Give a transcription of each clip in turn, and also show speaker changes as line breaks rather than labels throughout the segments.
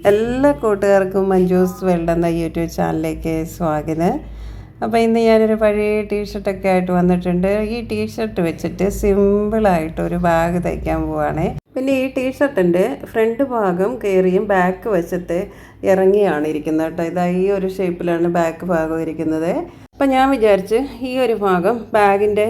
എല്ലാ കൂട്ടുകാർക്കും മഞ്ജൂസ് വേൾഡ് എന്ന യൂട്യൂബ് ചാനലിലേക്ക് സ്വാഗതം. അപ്പോൾ ഇന്ന് ഞാനൊരു പഴയ ടീഷർട്ടൊക്കെ ആയിട്ട് വന്നിട്ടുണ്ട്. ഈ ടീഷർട്ട് വെച്ചിട്ട് സിമ്പിളായിട്ട് ഒരു ബാഗ് തയ്ക്കാൻ പോവാണേ. പിന്നെ ഈ ടീഷർട്ടിന്റെ ഫ്രണ്ട് ഭാഗം കയറിയും ബാക്ക് വശത്ത് ഇറങ്ങിയാണ് ഇരിക്കുന്നത് കേട്ടോ. ഇതാ ഈ ഒരു ഷേപ്പിലാണ് ബാക്ക് ഭാഗം ഇരിക്കുന്നത്. അപ്പം ഞാൻ വിചാരിച്ച് ഈ ഒരു ഭാഗം ബാഗിന്റെ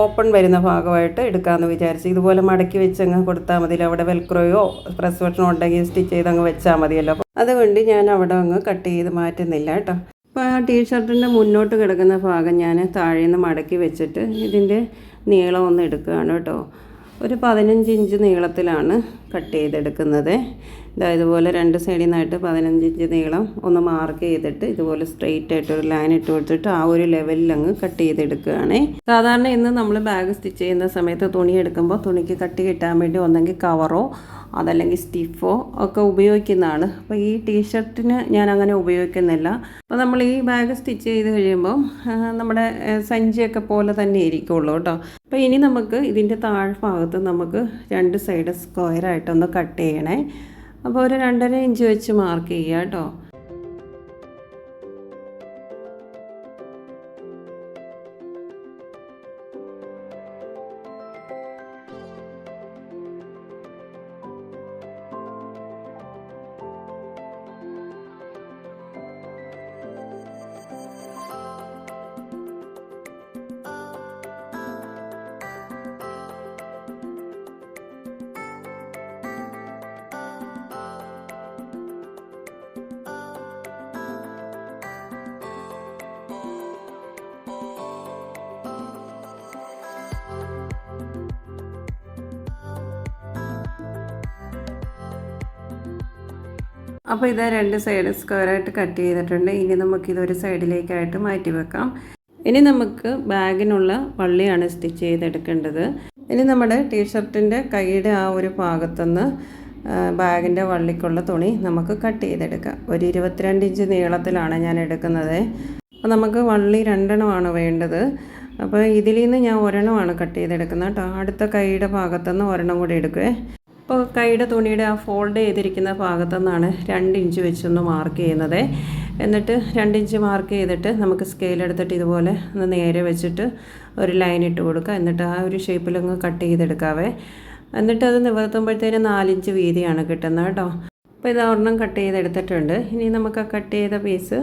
ഓപ്പൺ വരുന്ന ഭാഗമായിട്ട് എടുക്കാമെന്ന് വിചാരിച്ചു ഇതുപോലെ മടക്കി വെച്ച് അങ്ങ് കൊടുത്താൽ മതിയല്ലോ അവിടെ വെൽക്രോയോ പ്രസ് ബട്ടണോ ഉണ്ടെങ്കിൽ സ്റ്റിച്ച് ചെയ്ത് അങ്ങ് വെച്ചാൽ മതിയല്ലോ. അതുകൊണ്ട് ഞാൻ അവിടെ അങ്ങ് കട്ട് ചെയ്ത് മാറ്റുന്നില്ല കേട്ടോ. അപ്പോൾ ആ ടീഷർട്ടിന്റെ മുന്നോട്ട് കിടക്കുന്ന ഭാഗം ഞാൻ താഴെ നിന്ന് മടക്കി വെച്ചിട്ട് ഇതിന്റെ നീളം ഒന്ന് എടുക്കുകയാണ് കേട്ടോ. ഒരു പതിനഞ്ച് ഇഞ്ച് നീളത്തിലാണ് കട്ട് ചെയ്തെടുക്കുന്നത്. ഇതാ ഇതുപോലെ രണ്ട് സൈഡിൽ നിന്നായിട്ട് പതിനഞ്ച് ഇഞ്ച് നീളം ഒന്ന് മാർക്ക് ചെയ്തിട്ട് ഇതുപോലെ സ്ട്രെയിറ്റ് ആയിട്ട് ഒരു ലൈൻ ഇട്ട് കൊടുത്തിട്ട് ആ ഒരു ലെവലിൽ അങ്ങ് കട്ട് ചെയ്തെടുക്കുകയാണ്. സാധാരണ ഇന്ന് നമ്മൾ ബാഗ് സ്റ്റിച്ച് ചെയ്യുന്ന സമയത്ത് തുണി എടുക്കുമ്പോൾ തുണിക്ക് കട്ട് കിട്ടാൻ വേണ്ടി ഒന്നെങ്കിൽ കവറോ അതല്ലെങ്കിൽ സ്റ്റിഫോ ഒക്കെ ഉപയോഗിക്കുന്നതാണ്. അപ്പോൾ ഈ ടീഷർട്ടിന് ഞാൻ അങ്ങനെ ഉപയോഗിക്കുന്നില്ല. അപ്പോൾ നമ്മൾ ഈ ബാഗ് സ്റ്റിച്ച് ചെയ്ത് കഴിയുമ്പോൾ നമ്മുടെ സഞ്ചിയൊക്കെ പോലെ തന്നെ ഇരിക്കുള്ളൂ കേട്ടോ. അപ്പോൾ ഇനി നമുക്ക് ഇതിന്റെ താഴ്ഭാഗത്ത് നമുക്ക് രണ്ട് സൈഡ് സ്ക്വയറായിട്ടൊന്ന് കട്ട് ചെയ്യണേ. അപ്പോൾ ഒരു രണ്ടര ഇഞ്ച് വെച്ച് മാർക്ക് ചെയ്യുക കേട്ടോ. അപ്പോൾ ഇത് രണ്ട് സൈഡ് സ്ക്വയറായിട്ട് കട്ട് ചെയ്തിട്ടുണ്ട്. ഇനി നമുക്ക് നമുക്കിതൊരു സൈഡിലേക്കായിട്ട് മാറ്റി വെക്കാം. ഇനി നമുക്ക് ബാഗിനുള്ള വള്ളിയാണ് സ്റ്റിച്ച് ചെയ്തെടുക്കേണ്ടത്. ഇനി നമ്മുടെ ടീഷർട്ടിന്റെ കൈയുടെ ആ ഒരു ഭാഗത്തുനിന്ന് ബാഗിന്റെ വള്ളിക്കുള്ള തുണി നമുക്ക് കട്ട് ചെയ്തെടുക്കാം. ഒരു ഇരുപത്തിരണ്ട് ഇഞ്ച് നീളത്തിലാണ് ഞാൻ എടുക്കുന്നത്. അപ്പോൾ നമുക്ക് വള്ളി രണ്ടെണ്ണമാണ് വേണ്ടത്. അപ്പോൾ ഇതിൽ നിന്ന് ഞാൻ ഒരെണ്ണമാണ് കട്ട് ചെയ്തെടുക്കുന്നത് കേട്ടോ. അടുത്ത കൈയുടെ ഭാഗത്തുനിന്ന് ഒരെണ്ണം കൂടി എടുക്കുവേ. അപ്പോൾ കൈയുടെ തുണിയുടെ ആ ഫോൾഡ് ചെയ്തിരിക്കുന്ന ഭാഗത്തു നിന്നാണ് രണ്ട് ഇഞ്ച് വെച്ചൊന്ന് മാർക്ക് ചെയ്യുന്നത്. എന്നിട്ട് രണ്ട് ഇഞ്ച് മാർക്ക് ചെയ്തിട്ട് നമുക്ക് സ്കെയിൽ എടുത്തിട്ട് ഇതുപോലെ ഒന്ന് നേരെ വെച്ചിട്ട് ഒരു ലൈൻ ഇട്ട് കൊടുക്കുക. എന്നിട്ട് ആ ഒരു ഷേപ്പിലങ്ങ് കട്ട് ചെയ്തെടുക്കാവേ. എന്നിട്ട് അത് നിവർത്തുമ്പോഴത്തേനും നാലിഞ്ച് വീതിയാണ് കിട്ടുന്നത് കേട്ടോ. അപ്പോൾ ഇത് ഒരെണ്ണം കട്ട് ചെയ്തെടുത്തിട്ടുണ്ട്. ഇനി നമുക്ക് ആ കട്ട് ചെയ്ത പീസ്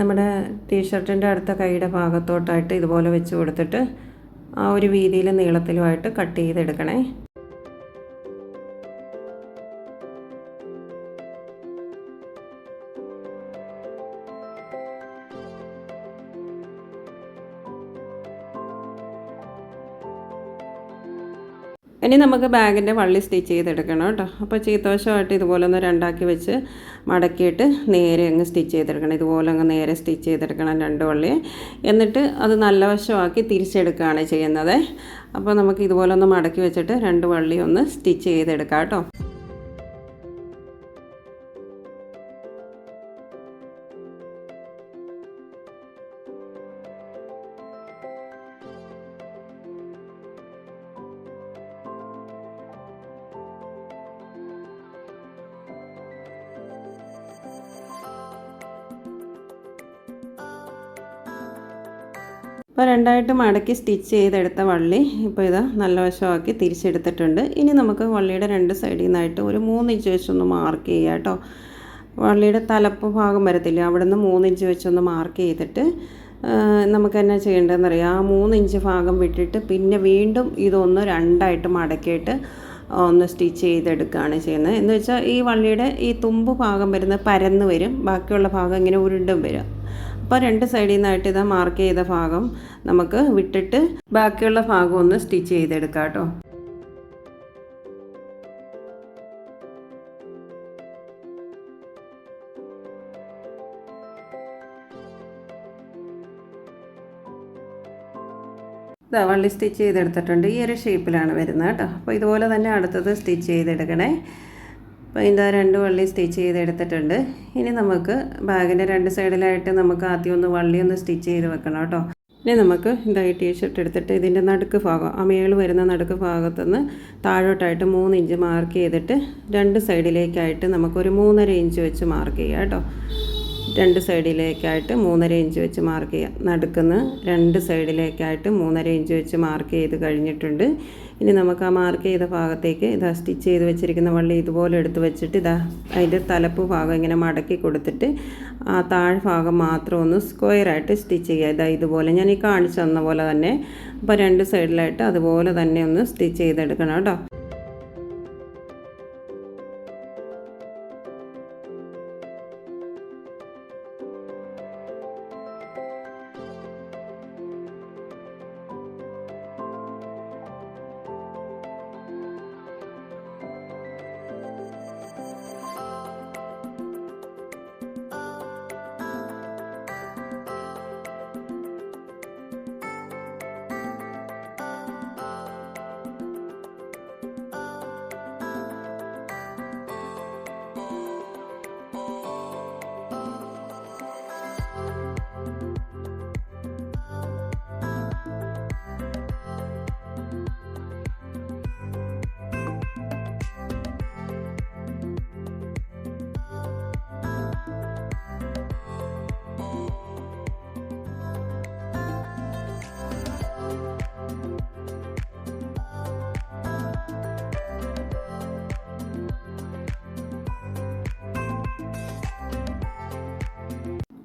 നമ്മുടെ ടീഷർട്ടിന്റെ അടുത്ത കൈയുടെ ഭാഗത്തോട്ടായിട്ട് ഇതുപോലെ വെച്ച് കൊടുത്തിട്ട് ആ ഒരു വീതിയിലും നീളത്തിലുമായിട്ട് കട്ട് ചെയ്തെടുക്കണേ. ഇനി നമുക്ക് ബാഗിന്റെ വള്ളി സ്റ്റിച്ച് ചെയ്തെടുക്കണം കേട്ടോ. അപ്പോൾ ചീത്തവശമായിട്ട് ഇതുപോലെ ഒന്ന് രണ്ടാക്കി വെച്ച് മടക്കിയിട്ട് നേരെ അങ്ങ് സ്റ്റിച്ച് ചെയ്തെടുക്കണം. ഇതുപോലെ അങ്ങ് നേരെ സ്റ്റിച്ച് ചെയ്തെടുക്കണം രണ്ട് വള്ളി. എന്നിട്ട് അത് നല്ല വശമാക്കി തിരിച്ചെടുക്കുകയാണ് ചെയ്യുന്നത്. അപ്പോൾ നമുക്ക് ഇതുപോലെ ഒന്ന് മടക്കി വെച്ചിട്ട് രണ്ട് വള്ളി ഒന്ന് സ്റ്റിച്ച് ചെയ്തെടുക്കാം കേട്ടോ. ഇപ്പോൾ രണ്ടായിട്ട് മടക്കി സ്റ്റിച്ച് ചെയ്തെടുത്ത വള്ളി ഇപ്പോൾ ഇത് നല്ല വശമാക്കി തിരിച്ചെടുത്തിട്ടുണ്ട്. ഇനി നമുക്ക് വള്ളിയുടെ രണ്ട് സൈഡിൽ നിന്നായിട്ട് ഒരു മൂന്ന് ഇഞ്ച് വെച്ചൊന്ന് മാർക്ക് ചെയ്യുക കേട്ടോ. വള്ളിയുടെ തലപ്പ് ഭാഗം വരത്തില്ല. അവിടെ നിന്ന് മൂന്ന് ഇഞ്ച് വെച്ചൊന്ന് മാർക്ക് ചെയ്തിട്ട് നമുക്ക് എന്നാ ചെയ്യേണ്ടതെന്ന് അറിയാം? ആ മൂന്ന് ഇഞ്ച് ഭാഗം വിട്ടിട്ട് പിന്നെ വീണ്ടും ഇതൊന്ന് രണ്ടായിട്ട് മടക്കിയിട്ട് ഒന്ന് സ്റ്റിച്ച് ചെയ്തെടുക്കുകയാണ് ചെയ്യുന്നത്. എന്ന് വെച്ചാൽ ഈ വള്ളിയുടെ ഈ തുമ്പ് ഭാഗം വരുന്നത് പരന്ന് വരും. ബാക്കിയുള്ള ഭാഗം ഇങ്ങനെ ഉരുണ്ടും വരും. അപ്പോൾ രണ്ട് സൈഡിൽ നിന്നായിട്ട് ഇതാ മാർക്ക് ചെയ്ത ഭാഗം നമുക്ക് വിട്ടിട്ട് ബാക്കിയുള്ള ഭാഗം ഒന്ന് സ്റ്റിച്ച് ചെയ്തെടുക്കാം കേട്ടോ. വള്ളി സ്റ്റിച്ച് ചെയ്തെടുത്തിട്ടുണ്ട്. ഈ ഒരു ഷേപ്പിലാണ് വരുന്നത് കേട്ടോ. അപ്പോൾ ഇതുപോലെ തന്നെ അടുത്തത് സ്റ്റിച്ച് ചെയ്തെടുക്കണേ. അപ്പോൾ ഇതിന്റെ രണ്ട് വള്ളി സ്റ്റിച്ച് ചെയ്തെടുത്തിട്ടുണ്ട്. ഇനി നമുക്ക് ബാഗിന്റെ രണ്ട് സൈഡിലായിട്ട് നമുക്ക് ആദ്യം ഒന്ന് വള്ളി ഒന്ന് സ്റ്റിച്ച് ചെയ്ത് വെക്കണം കേട്ടോ. ഇനി നമുക്ക് ഇതായി ടീ ഷർട്ട് എടുത്തിട്ട് ഇതിന്റെ നടുക്ക് ഭാഗം ആ മേൾ വരുന്ന നടുക്ക് ഭാഗത്തുനിന്ന് താഴോട്ടായിട്ട് മൂന്ന് ഇഞ്ച് മാർക്ക് ചെയ്തിട്ട് രണ്ട് സൈഡിലേക്കായിട്ട് നമുക്കൊരു മൂന്നര ഇഞ്ച് വെച്ച് മാർക്ക് ചെയ്യാം കേട്ടോ. രണ്ട് സൈഡിലേക്കായിട്ട് മൂന്നര ഇഞ്ച് വെച്ച് മാർക്ക് ചെയ്യാം. നടുക്കുന്ന് രണ്ട് സൈഡിലേക്കായിട്ട് മൂന്നര ഇഞ്ച് വെച്ച് മാർക്ക് ചെയ്ത് കഴിഞ്ഞിട്ടുണ്ട്. ഇനി നമുക്ക് ആ മാർക്ക് ചെയ്ത ഭാഗത്തേക്ക് ഇതാ സ്റ്റിച്ച് ചെയ്ത് വെച്ചിരിക്കുന്ന വള്ളി ഇതുപോലെ എടുത്ത് വെച്ചിട്ട് ഇതാ അതിന്റെ തലപ്പ് ഭാഗം ഇങ്ങനെ മടക്കി കൊടുത്തിട്ട് ആ താഴ് ഭാഗം മാത്രം ഒന്ന് സ്ക്വയറായിട്ട് സ്റ്റിച്ച് ചെയ്യുക. ഇതാ ഇതുപോലെ ഞാൻ ഈ കാണിച്ചു തന്ന പോലെ തന്നെ. അപ്പോൾ രണ്ട് സൈഡിലായിട്ട് അതുപോലെ തന്നെ ഒന്ന് സ്റ്റിച്ച് ചെയ്തെടുക്കണം കേട്ടോ.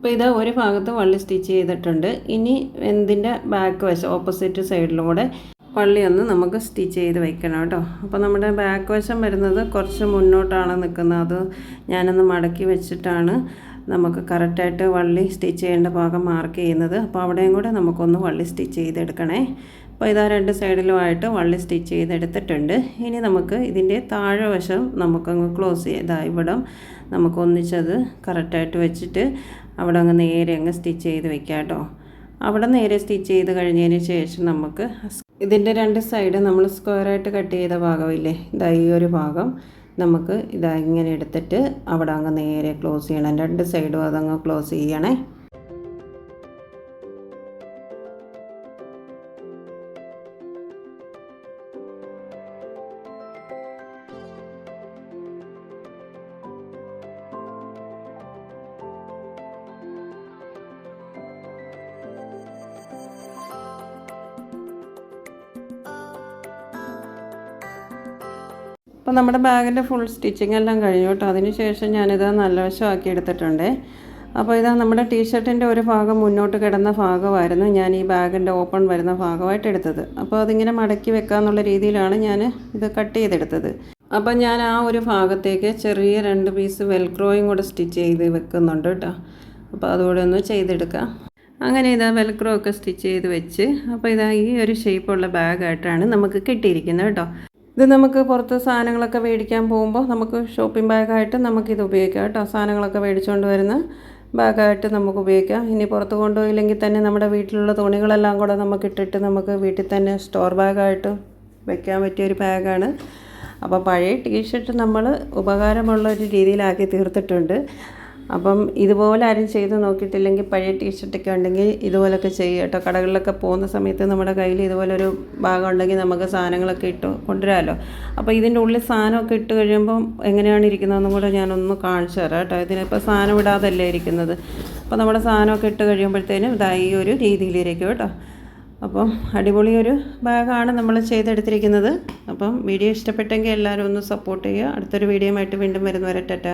അപ്പോൾ ഇത് ഒരു ഭാഗത്ത് വള്ളി സ്റ്റിച്ച് ചെയ്തിട്ടുണ്ട്. ഇനി എന്തിന്റെ ബാക്ക് വശം ഓപ്പോസിറ്റ് സൈഡിലൂടെ വള്ളി ഒന്ന് നമുക്ക് സ്റ്റിച്ച് ചെയ്ത് വെക്കണം കേട്ടോ. അപ്പോൾ നമ്മുടെ ബാക്ക് വശം വരുന്നത് കുറച്ച് മുന്നോട്ടാണ് നിൽക്കുന്നത്. അത് ഞാനൊന്ന് മടക്കി വെച്ചിട്ടാണ് നമുക്ക് കറക്റ്റായിട്ട് വള്ളി സ്റ്റിച്ച് ചെയ്യേണ്ട ഭാഗം മാർക്ക് ചെയ്യുന്നത്. അപ്പോൾ അവിടെയും കൂടെ നമുക്കൊന്ന് വള്ളി സ്റ്റിച്ച് ചെയ്തെടുക്കണേ. അപ്പോൾ ഇതാ രണ്ട് സൈഡിലുമായിട്ട് വള്ളി സ്റ്റിച്ച് ചെയ്തെടുത്തിട്ടുണ്ട്. ഇനി നമുക്ക് ഇതിന്റെ താഴെ വശം നമുക്കങ്ങ് ക്ലോസ് ഇതാ ഇവിടം നമുക്ക് ഒന്നിച്ചത് കറക്റ്റായിട്ട് വെച്ചിട്ട് അവിടെ അങ്ങ് നേരെ അങ്ങ് സ്റ്റിച്ച് ചെയ്ത് വെക്കാം കേട്ടോ. അവിടെ നേരെ സ്റ്റിച്ച് ചെയ്ത് കഴിഞ്ഞതിന് ശേഷം നമുക്ക് ഇതിന്റെ രണ്ട് സൈഡ് നമ്മൾ സ്ക്വയറായിട്ട് കട്ട് ചെയ്ത ഭാഗമില്ലേ ഇതാ ഈ ഒരു ഭാഗം നമുക്ക് ഇതാ ഇങ്ങനെ എടുത്തിട്ട് അവിടെ അങ്ങ് നേരെ ക്ലോസ് ചെയ്യണം. രണ്ട് സൈഡും അതങ്ങ് ക്ലോസ് ചെയ്യണേ. അപ്പോൾ നമ്മുടെ ബാഗിന്റെ ഫുൾ സ്റ്റിച്ചിങ് എല്ലാം കഴിഞ്ഞു കേട്ടോ. അതിന് ശേഷം ഞാനിത് നല്ല വശമാക്കി എടുത്തിട്ടുണ്ട്. അപ്പോൾ ഇതാ നമ്മുടെ ടീഷർട്ടിന്റെ ഒരു ഭാഗം മുന്നോട്ട് കിടന്ന ഭാഗമായിരുന്നു ഞാൻ ഈ ബാഗിന്റെ ഓപ്പൺ വരുന്ന ഭാഗമായിട്ട് എടുത്തത്. അപ്പോൾ അതിങ്ങനെ മടക്കി വെക്കാമെന്നുള്ള രീതിയിലാണ് ഞാൻ ഇത് കട്ട് ചെയ്തെടുത്തത്. അപ്പോൾ ഞാൻ ആ ഒരു ഭാഗത്തേക്ക് ചെറിയ രണ്ട് പീസ് വെൽക്രോയും കൂടെ സ്റ്റിച്ച് ചെയ്ത് വെക്കുന്നുണ്ട് കേട്ടോ. അപ്പോൾ അതുകൂടെ ഒന്ന് ചെയ്തെടുക്കാം. അങ്ങനെ ഇതാ വെൽക്രോ ഒക്കെ സ്റ്റിച്ച് ചെയ്ത് വെച്ച് അപ്പോൾ ഇതാ ഈ ഒരു ഷേപ്പുള്ള ബാഗായിട്ടാണ് നമുക്ക് കിട്ടിയിരിക്കുന്നത് കേട്ടോ. ഇത് നമുക്ക് പുറത്ത് സാധനങ്ങളൊക്കെ മേടിക്കാൻ പോകുമ്പോൾ നമുക്ക് ഷോപ്പിംഗ് ബാഗായിട്ട് നമുക്കിത് ഉപയോഗിക്കാം കേട്ടോ. സാധനങ്ങളൊക്കെ മേടിച്ചുകൊണ്ട് വരുന്ന ബാഗായിട്ട് നമുക്ക് ഉപയോഗിക്കാം. ഇനി പുറത്ത് കൊണ്ടുപോയില്ലെങ്കിൽ തന്നെ നമ്മുടെ വീട്ടിലുള്ള തുണികളെല്ലാം കൂടെ നമുക്ക് ഇട്ടിട്ട് നമുക്ക് വീട്ടിൽ തന്നെ സ്റ്റോർ ബാഗായിട്ട് വെക്കാൻ പറ്റിയ ഒരു ബാഗാണ് അപ്പോൾ പഴയ ടീഷർട്ട് നമ്മൾ ഉപകാരമുള്ള ഒരു രീതിയിലാക്കി തീർത്തിട്ടുണ്ട്. അപ്പം ഇതുപോലെ ആരും ചെയ്ത് നോക്കിയിട്ടില്ലെങ്കിൽ പഴയ ടീഷർട്ടൊക്കെ ഉണ്ടെങ്കിൽ ഇതുപോലൊക്കെ ചെയ്യുക കേട്ടോ. കടകളിലൊക്കെ പോകുന്ന സമയത്ത് നമ്മുടെ കയ്യിൽ ഇതുപോലൊരു ഭാഗം ഉണ്ടെങ്കിൽ നമുക്ക് സാധനങ്ങളൊക്കെ ഇട്ട് കൊണ്ടുവരാമല്ലോ. അപ്പോൾ ഇതിന്റെ ഉള്ളിൽ സാധനമൊക്കെ ഇട്ട് കഴിയുമ്പം എങ്ങനെയാണ് ഇരിക്കുന്നതെന്നും കൂടെ ഞാനൊന്ന് കാണിച്ചു തരാം കേട്ടോ. ഇതിനിപ്പോൾ സാധനം ഇടാതല്ലേ ഇരിക്കുന്നത്. അപ്പോൾ നമ്മുടെ സാധനമൊക്കെ ഇട്ട് കഴിയുമ്പോഴത്തേനും ഇതാ ഈ ഒരു രീതിയിലിരിക്കും കേട്ടോ. അപ്പം അടിപൊളി ഒരു ബാഗാണ് നമ്മൾ ചെയ്തെടുത്തിരിക്കുന്നത്. അപ്പം വീഡിയോ ഇഷ്ടപ്പെട്ടെങ്കിൽ എല്ലാവരും ഒന്ന് സപ്പോർട്ട് ചെയ്യുക. അടുത്തൊരു വീഡിയോ ആയിട്ട് വീണ്ടും വരുന്നവരെ ടാറ്റ.